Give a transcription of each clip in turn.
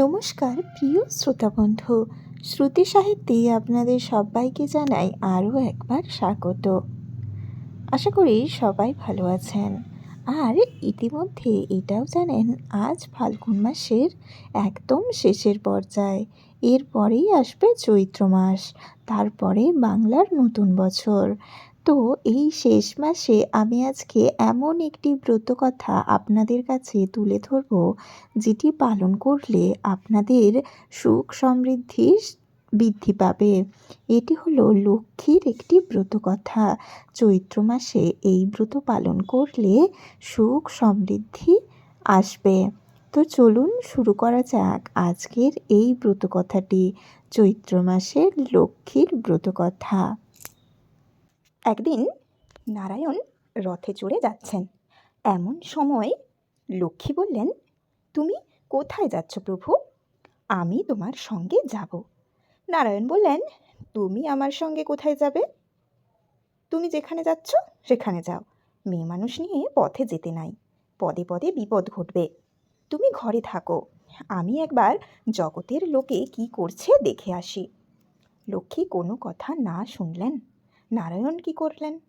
নমস্কার, প্রিয় শ্রোতাবন্ধু। শ্রুতি সাহিত্যে আপনাদের সবাইকে জানাই আরও একবার স্বাগত। আশা করি সবাই ভালো আছেন। আর ইতিমধ্যে এটাও জানেন, আজ ফাল্গুন মাসের একদম শেষের পর্যায়ে। এরপরেই আসবে চৈত্র মাস, তারপরে বাংলার নতুন বছর। তো এই শেষ মাসে আমি আজকে এমন একটি ব্রত কথা আপনাদের কাছে তুলে ধরব, যেটি পালন করলে আপনাদের সুখ সমৃদ্ধি বৃদ্ধি পাবে। এটি হলো লক্ষ্মীর একটি ব্রত কথা। চৈত্র মাসে এই ব্রত পালন করলে সুখ সমৃদ্ধি আসবে। তো চলুন শুরু করা যাক আজকের এই ব্রতকথাটি চৈত্র মাসের লক্ষ্মীর ব্রতকথা একদিন নারায়ণ রথে চড়ে যাচ্ছেন। এমন সময় লক্ষ্মী বললেন, তুমি কোথায় যাচ্ছ প্রভু? আমি তোমার সঙ্গে যাব। নারায়ণ বললেন, তুমি আমার সঙ্গে কোথায় যাবে? তুমি যেখানে যাচ্ছ সেখানে যাও। মেয়ে মানুষ নিয়ে পথে যেতে নাই। পদে পদে বিপদ ঘটবে। তুমি ঘরে থাকো। আমি একবার জগতের লোকে কি করছে দেখে আসি। লক্ষ্মী কোনো কথা না শুনলেন। নারায়ণ কি করলেন?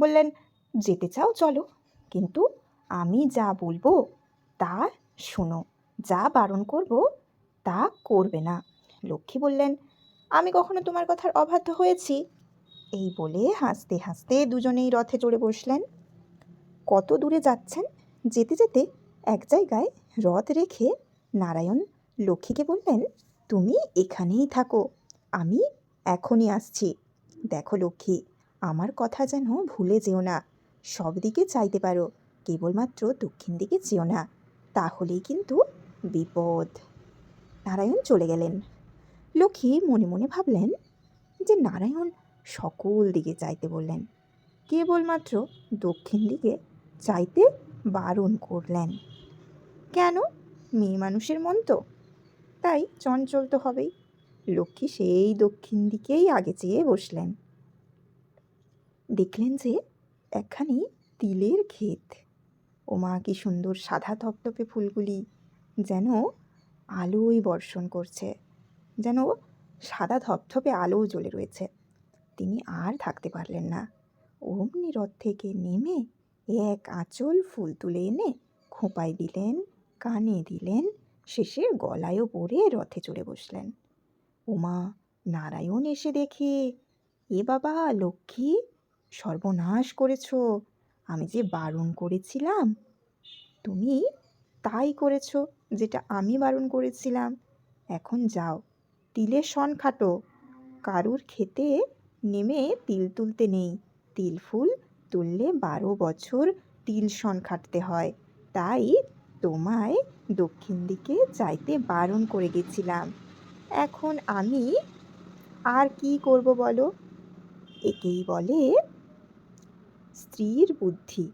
বললেন, যেতে চাও, চলো। কিন্তু আমি যা বলব, তা শোনো। যা বারণ করব, তা করবে না। লক্ষ্মী বললেন, আমি কখনো তোমার কথার অবাধ্য হয়েছি? এই বলে হাসতে হাসতে দুজনেই রথে চড়ে বসলেন। কত দূরে যাচ্ছেন? যেতে যেতে এক জায়গায় রথ রেখে নারায়ণ লক্ষ্মীকে বললেন, তুমি এখানেই থাকো। আমি এখনই আসছি। দেখো লক্ষ্মী, আমার কথা যেন ভুলে যেও না। সব দিকে চাইতে পারো, কেবলমাত্র দক্ষিণ দিকে যেও না। তাহলেই কিন্তু বিপদ। নারায়ণ চলে গেলেন। লক্ষ্মী মনে মনে ভাবলেন যে নারায়ণ সকল দিকে চাইতে বললেন, কেবলমাত্র দক্ষিণ দিকে চাইতে বারণ করলেন। কেন? মেয়ে মানুষের মন তো। তাই চঞ্চল তো হবেই। লক্ষ্মী সেই দক্ষিণ দিকেই আগে চেয়ে বসলেন। দেখলেন যে একখানি তিলের ক্ষেত। ও মা কি সুন্দর সাদা ধপধপে ফুলগুলি যেন আলোয় বর্ষণ করছে, যেন সাদা ধপধপে আলো জ্বলে রয়েছে। তিনি আর থাকতে পারলেন না। অমনি রথ থেকে নেমে এক আঁচল ফুল তুলে এনে খোঁপায় দিলেন, কানে দিলেন, শেষে গলায়ও পরে রথে চড়ে বসলেন। ওমা নারায়ণ এসে দেখে, এ বাবা, লক্ষ্মী, সর্বনাশ করেছ, আমি যে বারণ করেছিলাম, তুমি তাই করেছ যেটা আমি বারণ করেছিলাম, এখন যাও তিলের সন খাটো, কারুর খেতে নেমে তিল তুলতে নেই, তিল ফুল তুললে বারো বছর তিল সন খাটতে হয়, তাই তোমায় দক্ষিণ দিকে চাইতে বারণ করে গেছিলাম। এখন আমি আর কি করব বলো? একেই বলে স্ত্রীর বুদ্ধি।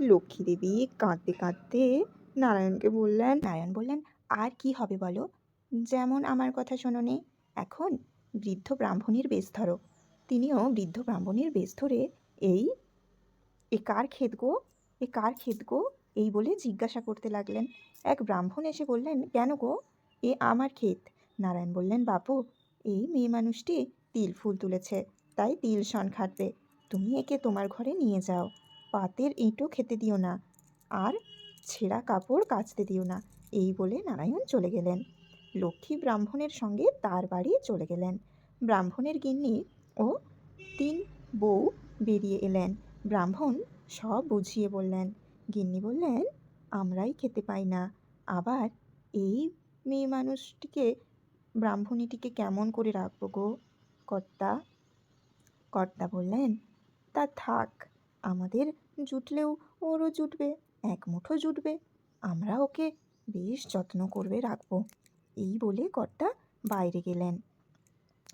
লক্ষ্মী দেবী কাঁদতে কাঁদতে নারায়ণকে বললেন, নারায়ণ বললেন, আর কি হবে বলো? যেমন আমার কথা শোনোনি এখন বৃদ্ধ ব্রাহ্মণীর বেশ ধরো। তিনিও বৃদ্ধ ব্রাহ্মণীর বেশ ধরে এই, এ কার ক্ষেত গো? এ কার ক্ষেত গো? এই বলে জিজ্ঞাসা করতে লাগলেন। এক ব্রাহ্মণ এসে বললেন, কেন গো? এ আমার ক্ষেত। নারায়ণ বললেন, বাপু, এই মেয়ে মানুষটি তিল ফুল তুলেছে, তাই তিল সন খাটবে। তুমি একে তোমার ঘরে নিয়ে যাও। পাতের ইঁটও খেতে দিও না, আর ছেঁড়া কাপড় কাচতে দিও না। এই বলে নারায়ণ চলে গেলেন। লক্ষ্মী ব্রাহ্মণের সঙ্গে তার বাড়ি চলে গেলেন। ব্রাহ্মণের গিন্নি ও তিন বউ বেরিয়ে এলেন। ব্রাহ্মণ সব বুঝিয়ে বললেন, গিন্নি বললেন, আমরাই খেতে পাই না। আবার এই মেয়ে মানুষটিকে ব্রাহ্মণীটিকে কেমন করে রাখব গো? কর্তা কর্তা বললেন, তা থাক, আমাদের জুটলেও ওরও জুটবে, এক মুঠো জুটবে। আমরা ওকে বেশ যত্ন করবে রাখব। এই বলে কর্তা বাইরে গেলেন।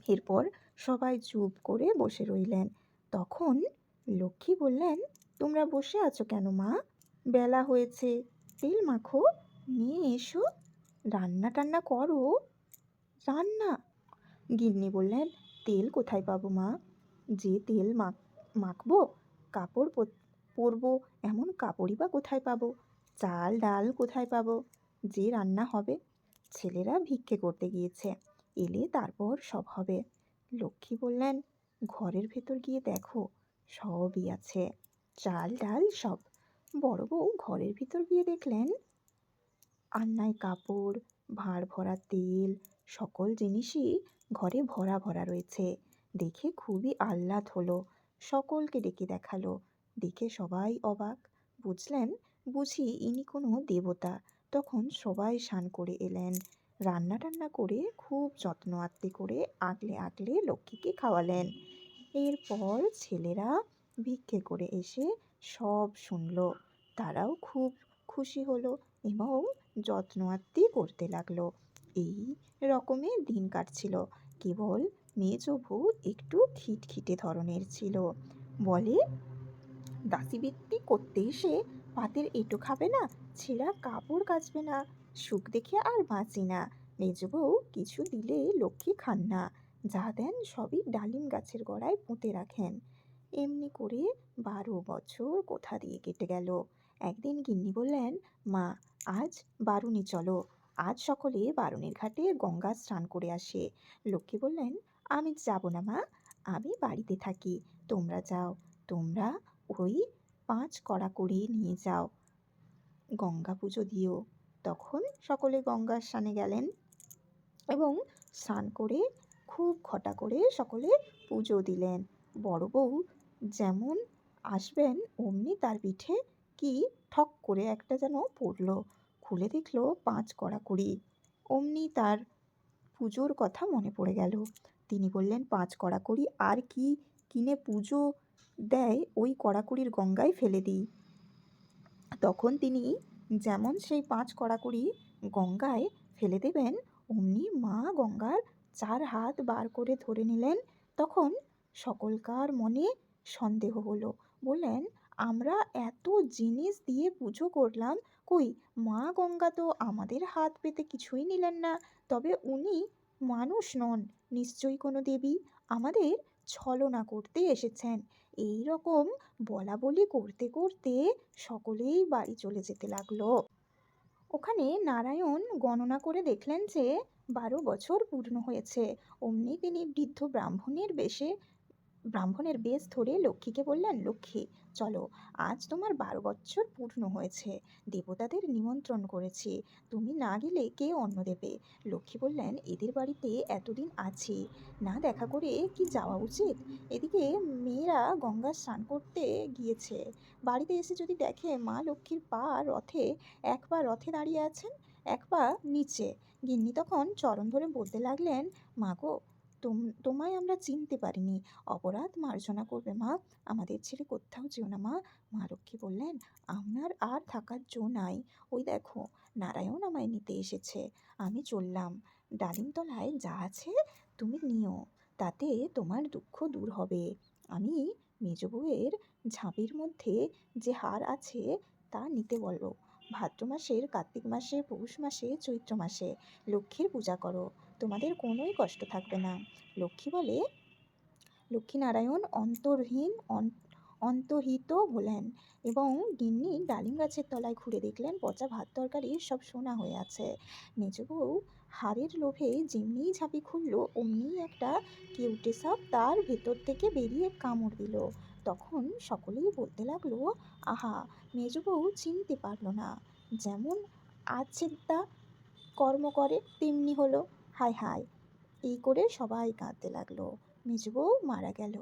এরপর সবাই চুপ করে বসে রইলেন। তখন লক্ষ্মী বললেন, তোমরা বসে আছো কেন মা? বেলা হয়েছে, তেল মাখো, নিয়ে এসো। রান্না টান্না করো। রান্না। গিন্নি বললেন, তেল কোথায় পাবো মা? যে তেল মাখ, মাখবো, কাপড় পরবো, এমন কাপড়ই বা কোথায় পাবো? চাল, ডাল কোথায় পাবো? যে রান্না হবে, ছেলেরা ভিক্ষে করতে গিয়েছে, এলে তারপর সব হবে। লক্ষ্মী বললেন, ঘরের ভেতর গিয়ে দেখো, সবই আছে, চাল, ডাল সব। বড় বউ ঘরের ভিতর গিয়ে দেখলেন আন্নায় কাপড়, ভাঁড় ভরা তেল সকল জিনিসই ঘরে ভরা ভরা রয়েছে। দেখে খুবই আহ্লাদ হলো। সকলকে ডেকে দেখাল। দেখে সবাই অবাক। বুঝলেন, বুঝি ইনি কোনো দেবতা। তখন সবাই স্নান করে এলেন। রান্না টান্না করে খুব যত্ন আত্তি করে আগলে আগলে লক্ষ্মীকে খাওয়ালেন। এরপর ছেলেরা ভিক্ষে করে এসে সব শুনলো। তারাও খুব খুশি হলো এবং যত্ন আত্তি করতে লাগল। এই রকমের দিন কাটছিল। কেবল মেজ বউ একটু খিটখিটে ধরনের ছিল। বলে দাসীবৃত্তি করতে এসে পাতের এঁটো খাবে না, ছেঁড়া কাপড় কাচবে না, সুখ দেখে আর বাঁচি না। মেজ বউ কিছু দিলে লক্ষ্মী খান না, যা দেন সবই ডালিম গাছের গোড়ায় পুঁতে রাখেন। এমনি করে বারো বছর কোথা দিয়ে কেটে গেল? একদিন গিন্নি বললেন, মা, আজ বারুনি চলো। আজ সকলে বারুনির ঘাটে গঙ্গা স্নান করে আসে। লক্ষ্মী বললেন, আমি যাব না মা, আমি বাড়িতে থাকি। তোমরা যাও, তোমরা ওই পাঁচ কড়া করে নিয়ে যাও। গঙ্গা পুজো দিও। তখন সকলে গঙ্গার স্নানে গেলেন এবং স্নান করে খুব ঘটা করে সকলে পুজো দিলেন। বড় বউ যেমন আসবেন, অমনি তার পিঠে কি ঠক করে একটা যেন পড়ল। খুলে দেখল পাঁচ কড়া কুড়ি। অমনি তার পুজোর কথা মনে পড়ে গেল। তিনি বললেন, পাঁচ কড়াকড়ি আর কি কিনে পুজো দেয়, ওই কড়াকুড়ির গঙ্গায় ফেলে দিই। তখন তিনি যেমন সেই পাঁচ কড়াকুড়ি গঙ্গায় ফেলে দেবেন, অমনি মা গঙ্গার চার হাত বার করে ধরে নিলেন। তখন সকলকার মনে সন্দেহ হলো। বললেন, আমরা এত জিনিস দিয়ে পুজো করলাম কই? মা গঙ্গা তো আমাদের হাত পেতে কিছুই নিলেন না। তবে উনি মানুষ নন, নিশ্চয়ই কোনো দেবী আমাদের ছলনা করতে এসেছেন। এই রকম বলা বলি করতে করতে সকলেই বাড়ি চলে যেতে লাগল। ওখানে নারায়ণ গণনা করে দেখলেন যে বারো বছর পূর্ণ হয়েছে। অমনি তিনি বৃদ্ধ ব্রাহ্মণের বেশে ব্রাহ্মণের বেশ ধরে লক্ষ্মীকে বললেন, লক্ষ্মী, চলো, আজ তোমার বারো বছর পূর্ণ হয়েছে। দেবতাদের নিমন্ত্রণ করেছি। তুমি না গেলে কে অন্ন দেবে? লক্ষ্মী বললেন, এদের বাড়িতে এতদিন আছি। না দেখা করে কি যাওয়া উচিত? এদিকে মেয়েরা গঙ্গা স্নান করতে গিয়েছে। বাড়িতে এসে যদি দেখে মা লক্ষ্মীর পা রথে, এক পা রথে দাঁড়িয়ে আছেন, এক পা নিচে। গিন্নি তখন চরণ ধরে বলতে লাগলেন, মা গো তোমায় আমরা চিনতে পারিনি। অপরাধ মার্জনা করবে মা। আমাদের ছেড়ে কোথাও যেও না মা। মা লক্ষ্মী বললেন, আপনার আর থাকার জো নাই। ওই দেখো, নারায়ণ আমায় নিতে এসেছে। আমি চললাম। ডালিমতলায় যা আছে তুমি নিও। তাতে তোমার দুঃখ দূর হবে। আমি মেজ বউয়ের ঝাঁপির মধ্যে যে হার আছে তা নিতে বলো ভাদ্র মাসের কার্তিক মাসে, পৌষ মাসে, চৈত্র মাসে লক্ষ্মীর পূজা করো। তোমাদের কোনোই কষ্ট থাকবে না। লক্ষ্মী বলে, লক্ষ্মীনারায়ণ অন্তরহীন অন্তহিত হলেন এবং গিন্নি ডালিম গাছের তলায় ঘুরে দেখলেন পচা ভাত তরকারি সব সোনা হয়ে আছে। মেজ বউ হাড়ের লোভে যেমনি ঝাঁপি খুলল, অমনি একটা কেউটে সাপ তার ভেতর থেকে বেরিয়ে কামড় দিল। তখন সকলেই বলতে লাগল, আহা মেজ বউ চিনতে পারল না। যেমন আছেদ্দা কর্ম করে, তেমনি হলো। হায় হায়। এই করে সবাই কাঁদতে লাগল। মেজবউ মারা গেল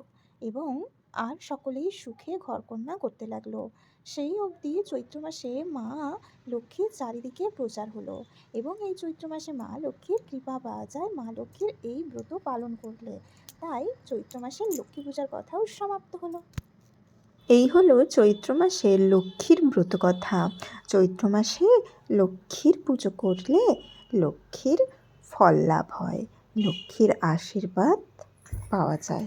এবং আর সকলেই সুখে ঘরকন্যা করতে লাগল। সেই অবধি চৈত্র মাসে মা লক্ষ্মীর চারিদিকে প্রচার হলো এবং এই চৈত্র মাসে মা লক্ষ্মীর কৃপা পাওয়া যায়। মা লক্ষ্মীর এই ব্রত পালন করলে তাই চৈত্র মাসের লক্ষ্মী পূজার কথাও সমাপ্ত হলো। এই হলো চৈত্র মাসে লক্ষ্মীর ব্রত কথা। চৈত্র মাসে লক্ষ্মীর পুজো করলে লক্ষ্মীর ফল লাভ হয় লক্ষ্মীর আশীর্বাদ পাওয়া যায়।